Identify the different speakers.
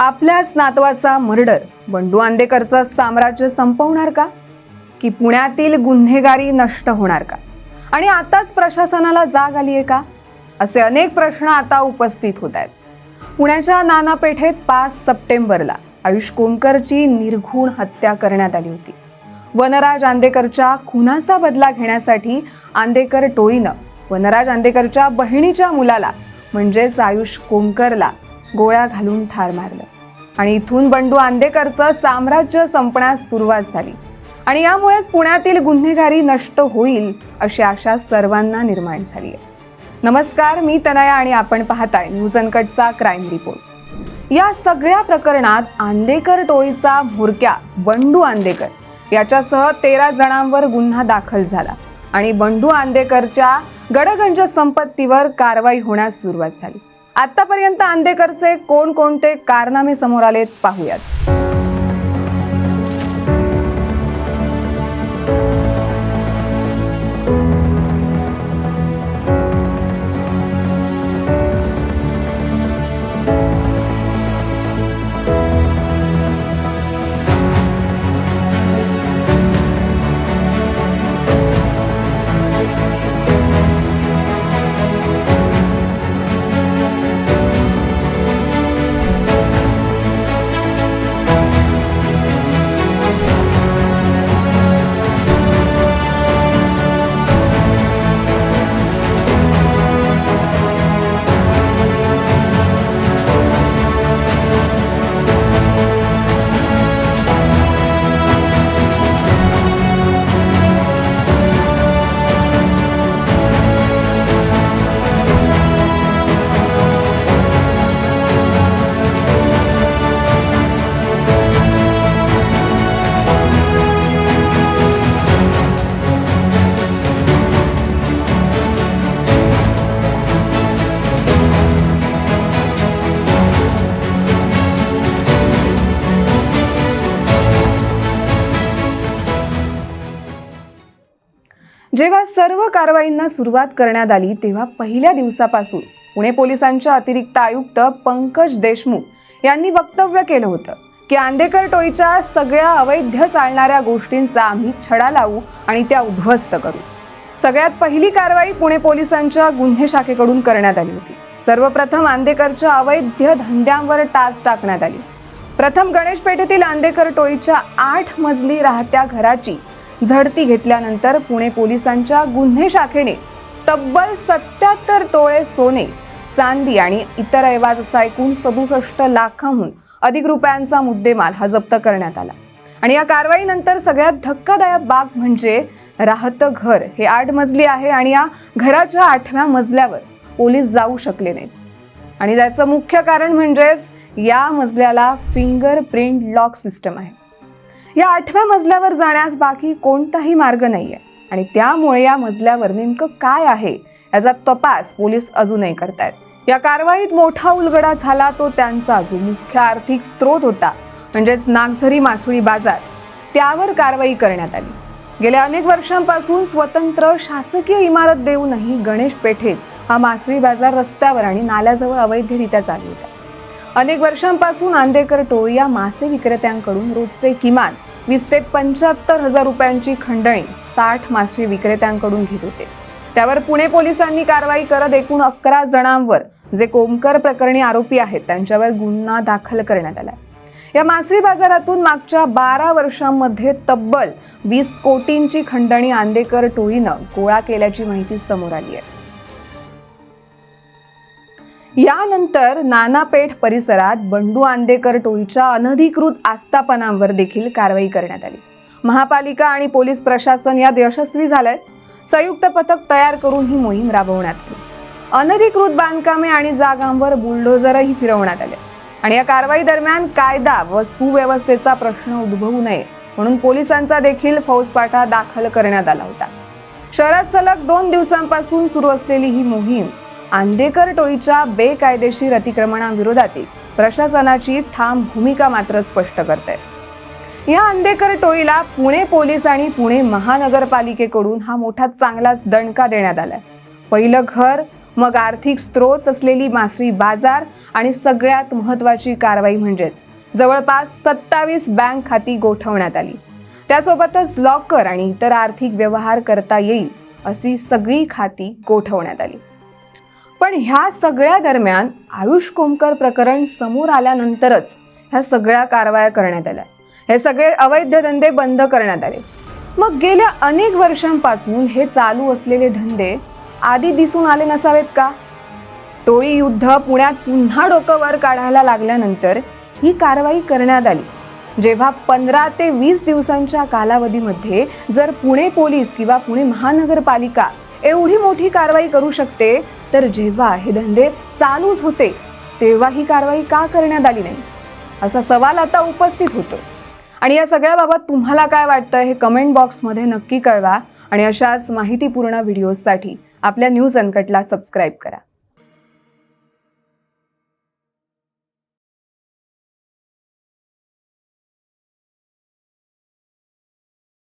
Speaker 1: आपल्याच नातवाचा मर्डर बंडू आंदेकरचं साम्राज्य संपवणार का? की पुण्यातील गुन्हेगारी नष्ट होणार का? आणि आताच प्रशासनाला जाग आली आहे का? असे अनेक प्रश्न आता उपस्थित होत आहेत पुण्याच्या नाना पेठेत पाच सप्टेंबरला आयुष कोमकरची निर्घुण हत्या करण्यात आली होती. वनराज आंदेकरच्या खुनाचा बदला घेण्यासाठी आंदेकर टोळीनं वनराज आंदेकरच्या बहिणीच्या मुलाला म्हणजेच आयुष कोमकरला गोळ्या घालून ठार मारलं. आणि इथून बंडू आंदेकरचं साम्राज्य संपण्यास सुरुवात झाली. आणि यामुळेच पुण्यातील गुन्हेगारी नष्ट होईल अशी आशा सर्वांना निर्माण झाली आहे. नमस्कार मी तनया आणि आपण पाहताय न्यूज अनकटचा क्राईम रिपोर्ट. या सगळ्या प्रकरणात आंदेकर टोळीचा भुरक्या बंडू आंदेकर याच्यासह तेरा जणांवर गुन्हा दाखल झाला. आणि बंडू आंदेकरच्या गडगंज संपत्तीवर कारवाई होण्यास सुरुवात झाली. आतापर्यंत आंदेकरचे कोणकोणते कारनामे समोर आलेत पाहूयात. जेव्हा सर्व कारवाईंना सुरुवात करण्यात आली तेव्हा पहिल्या दिवसापासून पुणे पोलिसांच्या अतिरिक्त आयुक्त पंकज देशमुख यांनी वक्तव्य केलं होतं की आंदेकर टोईच्या सगळ्या अवैध चालणाऱ्या गोष्टींचा आम्ही छडा लावू आणि त्या उद्ध्वस्त करू. सगळ्यात पहिली कारवाई पुणे पोलिसांच्या गुन्हे शाखेकडून करण्यात आली होती. सर्वप्रथम आंदेकरच्या अवैध धंद्यांवर टाच टाकण्यात आली. प्रथम गणेश पेठेतील आंदेकर टोळीच्या आठ मजली राहत्या घराची झडती घेतल्यानंतर पुणे पोलिसांच्या गुन्हे शाखेने तब्बल सत्याहत्तर तोळे सोने चांदी आणि इतर ऐवाज असा एकूण सदुसष्ट लाखांहून अधिक रुपयांचा मुद्देमाल हा जप्त करण्यात आला. आणि या कारवाईनंतर सगळ्यात धक्कादायक बाब म्हणजे राहतं घर. हे आठ मजली आहे आणि या घराच्या आठव्या मजल्यावर पोलीस जाऊ शकले नाहीत. आणि त्याचं मुख्य कारण म्हणजेच या मजल्याला फिंगर प्रिंट लॉक सिस्टम आहे. या आठव्या मजल्यावर जाण्यास बाकी कोणताही मार्ग नाहीये. आणि त्यामुळे या मजल्यावर नेमकं काय आहे याचा तपास पोलीस अजूनही करतायत. या कारवाईत मोठा उलगडा झाला तो त्यांचा जो मुख्य आर्थिक स्रोत होता म्हणजेच नागझरी मासुळी बाजार. त्यावर कारवाई करण्यात आली. गेल्या अनेक वर्षांपासून स्वतंत्र शासकीय इमारत देऊनही गणेश पेठेत हा मासळी बाजार रस्त्यावर आणि नाल्याजवळ अवैधरित्या चालू होता. अनेक वर्षांपासून आंदेकर टोळी या मासे विक्रेत्यांकडून रोजचे किमान वीस ते पंच्याहत्तर हजार रुपयांची खंडणी साठ मासे विक्रेत्यांकडून घेत होते. त्यावर पुणे पोलिसांनी कारवाई करत एकूण अकरा जणांवर जे कोमकर प्रकरणी आरोपी आहेत त्यांच्यावर गुन्हा दाखल करण्यात आला या मासळी बाजारातून मागच्या बारा वर्षांमध्ये तब्बल वीस कोटींची खंडणी आंदेकर टोळीनं गोळा केल्याची माहिती समोर आली आहे. यानंतर नानापेठ परिसरात बंडू आंदेकर टोळीच्या अनधिकृत आस्थापनांवर देखील कारवाई करण्यात आली. महापालिका आणि पोलीस प्रशासन यात यशस्वी झालंय. संयुक्त पथक तयार करून ही मोहीम राबवण्यात आली. अनधिकृत बांधकामे आणि जागांवर बुलडोझरही फिरवण्यात आले. आणि या कारवाई दरम्यान कायदा व सुव्यवस्थेचा प्रश्न उद्भवू नये म्हणून पोलिसांचा देखील फौजपाठा दाखल करण्यात आला होता. शहरात सलग दोन दिवसांपासून सुरू असलेली ही मोहीम आंदेकर टोळीच्या बेकायदेशीर अतिक्रमणाविरोधातील प्रशासनाची ठाम भूमिका मात्र स्पष्ट करते. या आंदेकर टोळीला पुणे पोलीस आणि पुणे महानगरपालिकेकडून हा मोठा चांगलाच दणका देण्यात आलाय. पहिलं घर मग आर्थिक स्रोत असलेली मासळी बाजार आणि सगळ्यात महत्त्वाची कारवाई म्हणजेच जवळपास सत्तावीस बँक खाती गोठवण्यात आली. त्यासोबतच लॉकर आणि इतर आर्थिक व्यवहार करता येईल अशी सगळी खाती गोठवण्यात आली. पण ह्या सगळ्या दरम्यान आयुष कोमकर प्रकरण समोर आल्यानंतरच ह्या सगळ्या कारवाया करण्यात आल्या. हे सगळे अवैध धंदे बंद करण्यात आले. मग गेल्या अनेक वर्षांपासून हे चालू असलेले धंदे आधी दिसून आले नसावेत का? टोळी युद्ध पुण्यात पुन्हा डोकं वर काढायला लागल्यानंतर ही कारवाई करण्यात आली. जेव्हा पंधरा ते वीस दिवसांच्या कालावधीमध्ये जर पुणे पोलीस किंवा पुणे महानगरपालिका एवढी मोठी कारवाई करू शकते तर जेव्हा हे धंदे चालूच होते तेव्हा ही कारवाई का करण्यात आली नाही? असा सवाल आता उपस्थित होतो. आणि या सगळ्याबाबत तुम्हाला काय वाटतं हे कमेंट बॉक्समध्ये नक्की कळवा. आणि अशाच माहितीपूर्ण व्हिडिओजसाठी आपल्या न्यूज अनकटला सबस्क्राईब करा.